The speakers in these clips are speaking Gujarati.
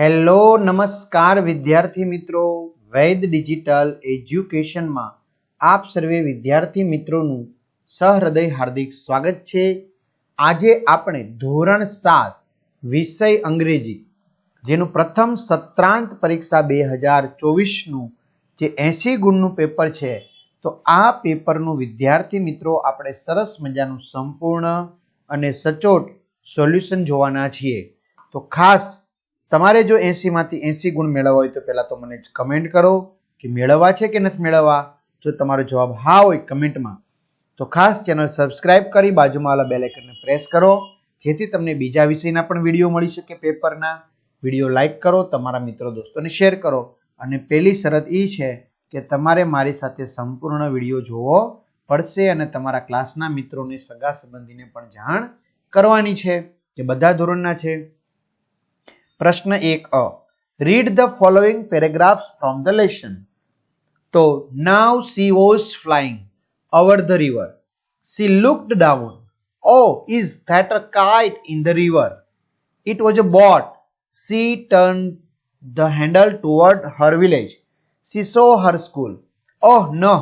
હેલો નમસ્કાર વિદ્યાર્થી મિત્રો વૈદ ડિજિટલ એજ્યુકેશનમાં આપ સર્વે વિદ્યાર્થી મિત્રોનું સહૃદય હાર્દિક સ્વાગત છે આજે આપણે ધોરણ સાત વિષય અંગ્રેજી જેનું પ્રથમ સત્રાંત પરીક્ષા બે હજાર ચોવીસનું જે એંસી ગુણનું પેપર છે તો આ પેપરનું વિદ્યાર્થી મિત્રો આપણે સરસ મજાનું સંપૂર્ણ અને સચોટ સોલ્યુશન જોવાના છીએ તો ખાસ તમારે જો એંસીમાંથી એંસી ગુણ મેળવવા હોય તો પહેલાં તો મને કમેન્ટ કરો કે મેળવવા છે કે નથી મેળવવા જો તમારો જવાબ હા હોય કમેન્ટમાં તો ખાસ ચેનલ સબસ્ક્રાઈબ કરી બાજુમાં આવેલા બેલ પ્રેસ કરો જેથી તમને બીજા વિષયના પણ વિડીયો મળી શકે પેપરના વિડીયો લાઇક કરો તમારા મિત્રો દોસ્તોને શેર કરો અને પહેલી શરત એ છે કે તમારે મારી સાથે સંપૂર્ણ વિડીયો જોવો પડશે અને તમારા ક્લાસના મિત્રોને સગા સંબંધીને પણ જાણ કરવાની છે જે બધા ધોરણના છે प्रश्न एक A read the following paragraphs from the lesson तो now she was flying over the river she looked down oh is that a kite in the river it was a boat she turned the handle toward her village. She saw her school. Oh no,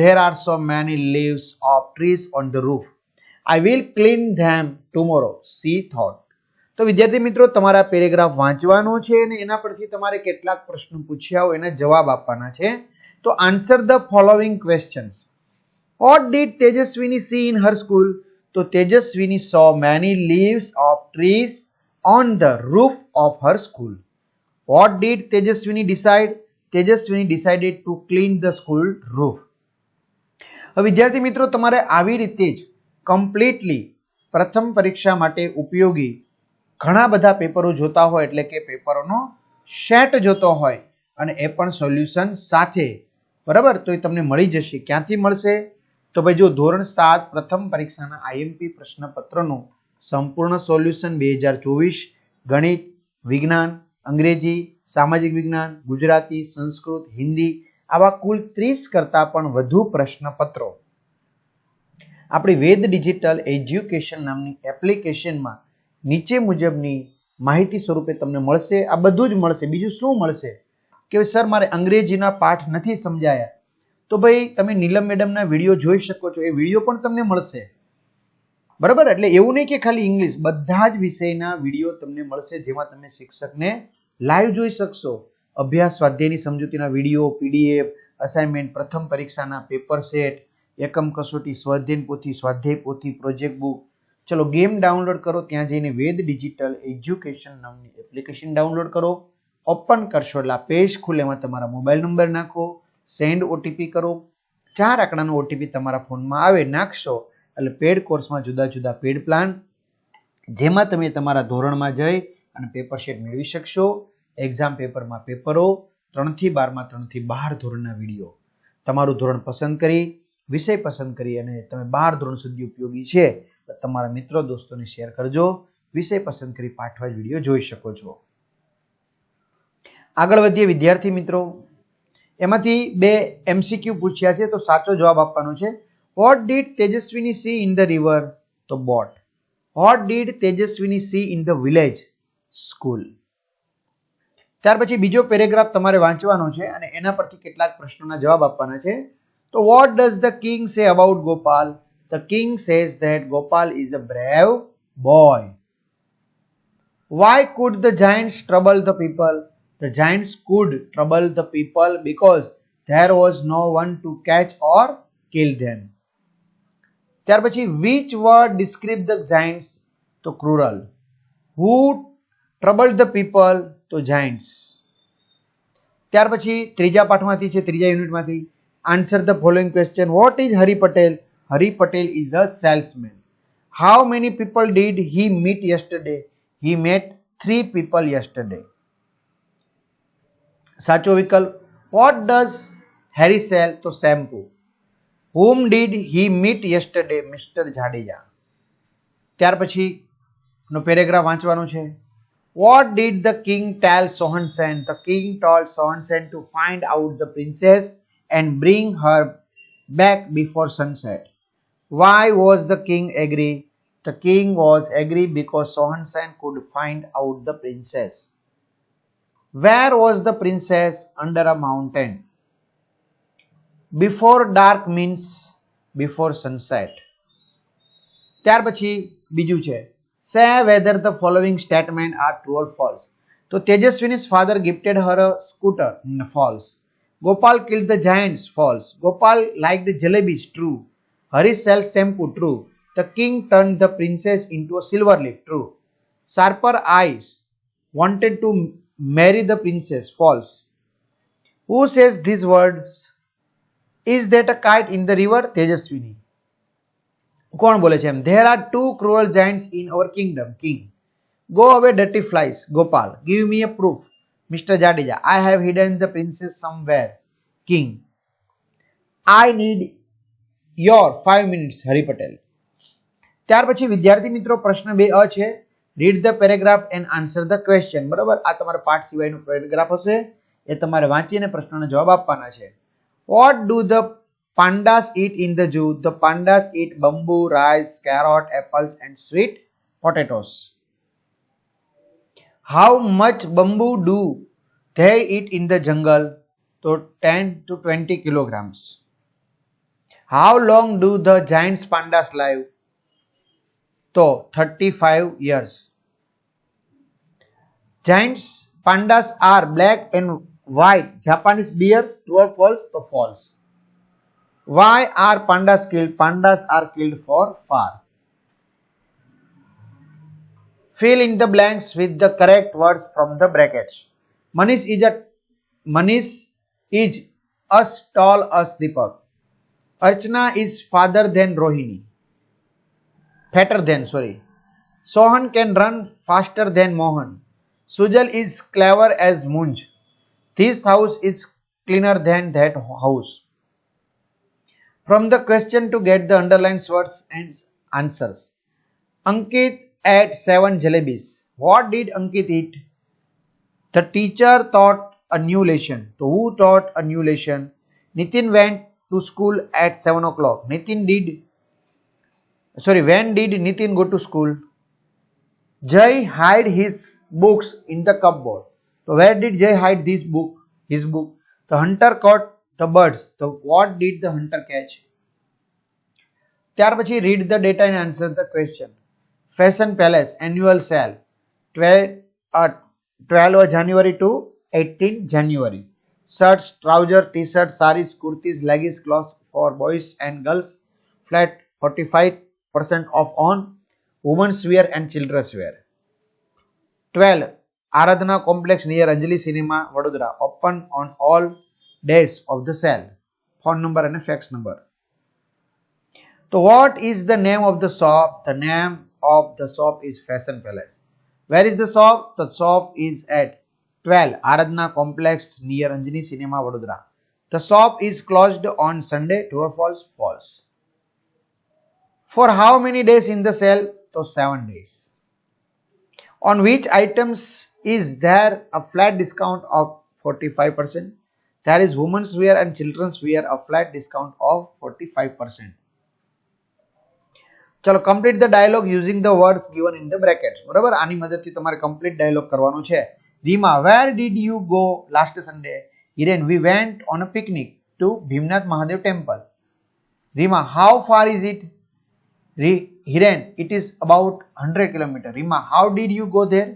there are so many leaves of trees on the roof. I will clean them tomorrow, she thought. તો વિદ્યાર્થી મિત્રો તમારા પેરેગ્રાફ વાંચવાનો છે અને એના પરથી તમારે કેટલાક પ્રશ્નો પૂછ્યા હોય એના જવાબ આપવાના છે તો answer the following questions what did Tejaswini see in her school તો Tejaswini saw many leaves of trees on the roof of her school what did Tejaswini decide Tejaswini decided to clean the school roof વિદ્યાર્થી મિત્રો તમારે આવી રીતે જ કમ્પ્લીટલી પ્રથમ પરીક્ષા માટે ઉપયોગી ઘણા બધા પેપરો જોતા હોય એટલે કે પેપરોનો સેટ જોતો હોય અને એ પણ સોલ્યુશન સાથે બરાબર તો એ તમને મળી જશે ક્યાંથી મળશે તો ભાઈ જો ધોરણ સાત પ્રથમ પરીક્ષાના આઈએમપી પ્રશ્નપત્રનું સંપૂર્ણ સોલ્યુશન બે હજાર ચોવીસ ગણિત વિજ્ઞાન અંગ્રેજી સામાજિક વિજ્ઞાન ગુજરાતી સંસ્કૃત હિન્દી આવા કુલ ત્રીસ કરતાં પણ વધુ પ્રશ્નપત્રો આપણી વેદ ડિજિટલ એજ્યુકેશન નામની એપ્લિકેશનમાં નીચે મુજબની માહિતી સ્વરૂપે તમને મળશે આ બધું જ મળશે બીજું શું મળશે કે સર મારે અંગ્રેજીના પાઠ નથી સમજાયા તો ભાઈ તમે નીલમ મેડમના વિડીયો જોઈ શકો છો એ વિડીયો પણ તમને મળશે બરાબર એટલે એવું નહીં કે ખાલી ઇંગ્લિશ બધા જ વિષયના વિડીયો તમને મળશે જેમાં તમે શિક્ષકને લાઈવ જોઈ શકશો અભ્યાસ સ્વાધ્યાયની સમજૂતીના વિડીયો પીડીએફ અસાઇનમેન્ટ પ્રથમ પરીક્ષાના પેપર સેટ એકમ કસોટી સ્વાધ્યાય પોથી સ્વાધ્યાય પોથી પ્રોજેક્ટ બુક ચલો ગેમ ડાઉનલોડ કરો ત્યાં જઈને વેદ ડિજિટલ એજ્યુકેશન નામની એપ્લિકેશન ડાઉનલોડ કરો ઓપન કરશો એટલે આ પેજ ખુલે એમાં તમારા મોબાઈલ નંબર નાખો સેન્ડ ઓટીપી કરો ચાર આંકડાનો ઓટીપી તમારા ફોનમાં આવે નાખશો એટલે પેડ કોર્સમાં જુદા જુદા પેડ પ્લાન જેમાં તમે તમારા ધોરણમાં જઈ અને પેપર શેટ મેળવી શકશો એક્ઝામ પેપરમાં પેપરો ત્રણથી બારમાં ત્રણથી બાર ધોરણના વિડીયો તમારું ધોરણ પસંદ કરી વિષય પસંદ કરી અને તમે બાર ધોરણ સુધી ઉપયોગી છે તમારા મિત્રો દોસ્તોને શેર કરજો વિષય પસંદ કરી પાઠવા વિડીયો જોઈ શકો છો આગળ વધીએ વિદ્યાર્થી મિત્રો એમાંથી બે એમસીક્યુ પૂછ્યા છે તો સાચો જવાબ આપવાનો છે what did Tejaswini see in the river તો boat what did Tejaswini see in the village school ત્યાર પછી બીજો પેરેગ્રાફ તમારે વાંચવાનો છે અને એના પરથી કેટલાક પ્રશ્નોના જવાબ આપવાના છે તો what does the king say about Gopal The king says that Gopal is a brave boy. Why could the giants trouble the people? The giants could trouble the people because there was no one to catch or kill them. ત્યાર પછી which word describe the giants તો cruel who trouble the people તો જાઇન્ટ્સ ત્યાર પછી ત્રીજા પાઠમાંથી છે ત્રીજા યુનિટમાંથી answer the following question what is Hari Patel Hari Patel is a salesman. How many people did he meet yesterday? He met three people yesterday. સાચો વિકલ્પ વોટ ડઝ હેરી સેલ તો shampoo whom did he meet yesterday mister Jadeja ત્યાર પછી પછીનો પેરેગ્રાફ વાંચવાનું છે what did the king tell Sohansen the king told Sohansen to find out the princess and bring her back before sunset Why was the king angry? The king was angry because Sohan Sen could find out the princess. Where was the princess? Under a mountain. Before dark means before sunset. ત્યાર પછી બીજું છે say whether the following statement are true or false તો Tejaswini's father gifted her a scooter false Gopal killed the giants false Gopal like the jalebis true Harish sells shampoo. True. The king turned the princess into a silver leaf. True. Sharper eyes wanted to marry the princess. False. Who says these words? Is that a kite in the river? Tejaswini. કોણ બોલે છે એમ there are two cruel giants in our kingdom king go away ડટી flies Gopal give me a proof mister Jadeja I have hidden the princess somewhere king I need your five minutes Hari Patel ત્યાર પછી વિદ્યાર્થી મિત્રો પ્રશ્ન બે અ છે read the paragraph and answer the question બરાબર આ તમારા પાઠ સિવાયનો પેરેગ્રાફ હશે એ તમારે વાંચીને પ્રશ્નનો જવાબ આપવાના છે what do the pandas eat in the zoo the pandas eat bamboo rice carrot apples and sweet potatoes how much bamboo do they eat in the jungle તો ten to twenty kilograms How long do the giant pandas live? So 35 years. Giant pandas are black and white. Japanese bears, true false, to false. Why are pandas killed? Pandas are killed for far. Fill in the blanks with the correct words from the brackets. Manish is a Manish is as tall as Deepak. Archana is farther than Rohini. Fatter than, sorry. Sohan can run faster than Mohan. Sujal is clever as Munj. This house is cleaner than that house. From the question to get the underlined words and answers. Ankit ate seven jalebis. What did Ankit eat? The teacher taught a new lesson. So who taught a new lesson? Nitin went to school at 7 o'clock. Nitin did, sorry, when did Nitin go to school? Jay hid his books in the cupboard. So where did Jay hide this book? His book. The hunter caught the birds. So what did the hunter catch? ત્યાર પછી read the data and answer the question fashion palace annual twelve twelve January to eighteen January shirts, trousers, t-shirts, saris, kurtis, leggings, clothes for boys and girls, flat 45% off on women's wear and children's wear. 12. Aradhana complex near Anjali Cinema, Vadodara, open on all days of the sale. Phone number and a fax number. So what is the name of the shop? The name of the shop is Fashion Palace. Where is the shop? The shop is at 12 Aradhna Complex near Anjani Cinema Vadodara. The shop is closed on Sunday. True or false? False. For how many days in the sale? So 7 days. On which items is there a flat discount of 45%? There is women's wear and children's wear a flat discount of 45%. ચલો complete the dialogue using the words given in the bracket બરાબર આની મદદથી તમારે કમ્પ્લીટ ડાયલોગ કરવાનો છે Reema where did you go last Sunday Hiren we went on a picnic to Bhimnath Mahadev temple Reema how far is it Hiren it is about hundred kilometer Reema how did you go there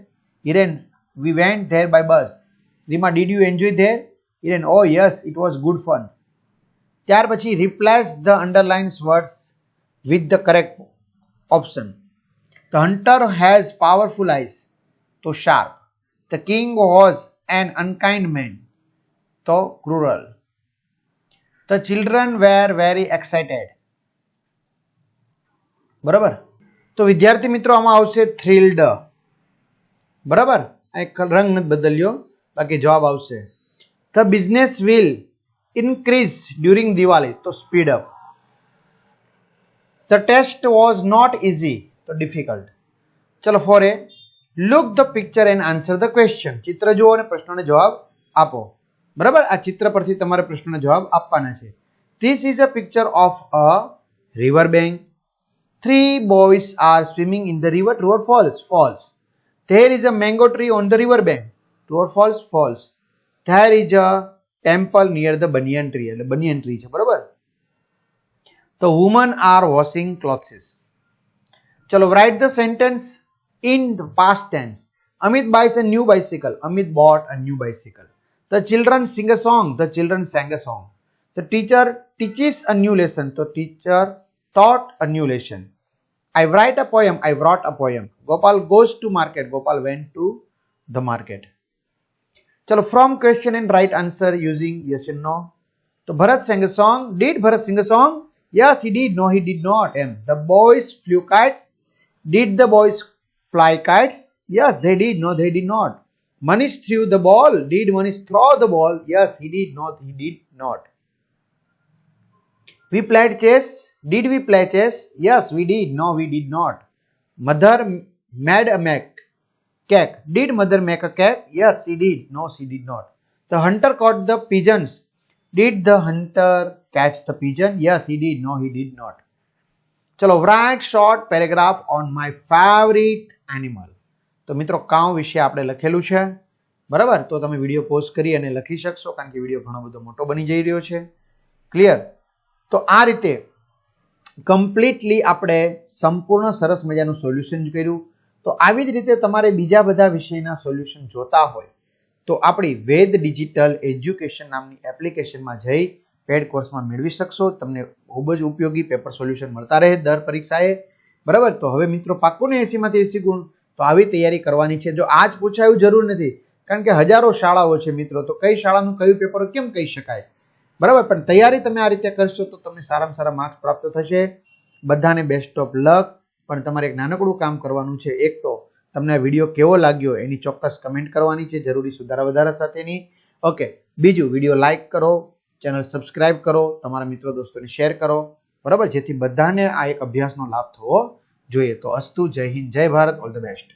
Hiren we went there by bus Reema did you enjoy there Hiren oh yes it was good fun ત્યાર પછી replace the underlines words with the correct option the hunter has powerful eyes તો sharp the king was an unkind man, though cruel. The children were very excited. બરાબર તો વિદ્યાર્થી મિત્રો આમાં આવશે થ્રિલ્ડ બરાબર એક રંગ નથી બદલ્યો બાકી જવાબ આવશે the business will increase during Diwali તો speed up the test was not easy તો ડિફિકલ્ટ ચલો for a look the picture and answer the question ચિત્ર જુઓ અને પ્રશ્નોને જવાબ આપો બરાબર આ ચિત્ર પરથી તમારે પ્રશ્નોનો જવાબ આપવાના છે this is a picture of a river bank three boys are swimming in the river true or false false there is a mango tree on the river bank true or false false there is a temple near the banyan tree એટલે બનિયન ટ્રી છે બરાબર તો વુમન આર વોશિંગ ક્લોથ્સ ચલો write the sentence in the past tense. Amit buys a new bicycle. Amit bought a new bicycle. The children sing a song. The children sang a song. The teacher teaches a new lesson. The teacher taught a new lesson. I write a poem. I wrote a poem. Gopal goes to market. Gopal went to the market. चलो from question and write answer using yes and Bharat तो Bharat song. Did Bharat Bharat a song? Yes, he did. No, he did not. And The boys flew kites. Did the boys Fly kites? Yes, they did. No, they did not. Manish threw the ball. Did Manish throw the ball? Yes, he did not. He did not. We played chess. Did we play chess? Yes, we did. No, we did not. Mother made a make cake. Did mother make a cake? Yes, she did. No, she did not. The hunter caught the pigeons. Did the hunter catch the pigeon? Yes, he did. No, he did not. चलो write short paragraph on my favorite animal તો મિત્રો કાઉ વિશે આપણે લખેલું છે બરાબર તો તમે વિડીયો પોઝ કરી અને લખી શકશો કારણ કે વિડીયો ઘણો બધો મોટો બની જઈ રહ્યો છે ક્લિયર તો આ રીતે કમ્પ્લીટલી આપણે સંપૂર્ણ સરસ મજાનું સોલ્યુશન કર્યું તો આવી જ રીતે તમારે બીજા બધા વિષયના સોલ્યુશન જોતા હોય તો આપણી વેદ ડિજિટલ એજ્યુકેશન નામની એપ્લિકેશનમાં જઈ પેડ કોર્સમાં મેળવી શકશો તમને ખૂબ જ ઉપયોગી પેપર સોલ્યુશન મળતા રહે દર પરીક્ષાએ બરાબર તો હવે મિત્રો ને એસીમાંથી એસી ગુણ તો આવી તૈયારી કરવાની છે જો આ જ પૂછાયું જરૂર નથી કારણ કે હજારો શાળાઓ છે મિત્રો તો કઈ શાળાનું કયું પેપર કેમ કહી શકાય બરાબર પણ તૈયારી તમે આ રીતે કરશો તો તમને સારામાં સારા માર્ક્સ પ્રાપ્ત થશે બધાને બેસ્ટ ઓફ લક પણ તમારે એક નાનકડું કામ કરવાનું છે એક તો તમને આ વિડીયો કેવો લાગ્યો એની ચોક્કસ કમેન્ટ કરવાની છે જરૂરી સુધારા વધારા સાથેની ઓકે બીજું વિડીયો લાઇક કરો ચેનલ સબસ્ક્રાઇબ કરો તમારા મિત્રો દોસ્તોને શેર કરો બરાબર જેથી બધાને આ એક અભ્યાસનો લાભ થવો જોઈએ તો અસ્તુ જય હિન્દ જય ભારત ઓલ ધ બેસ્ટ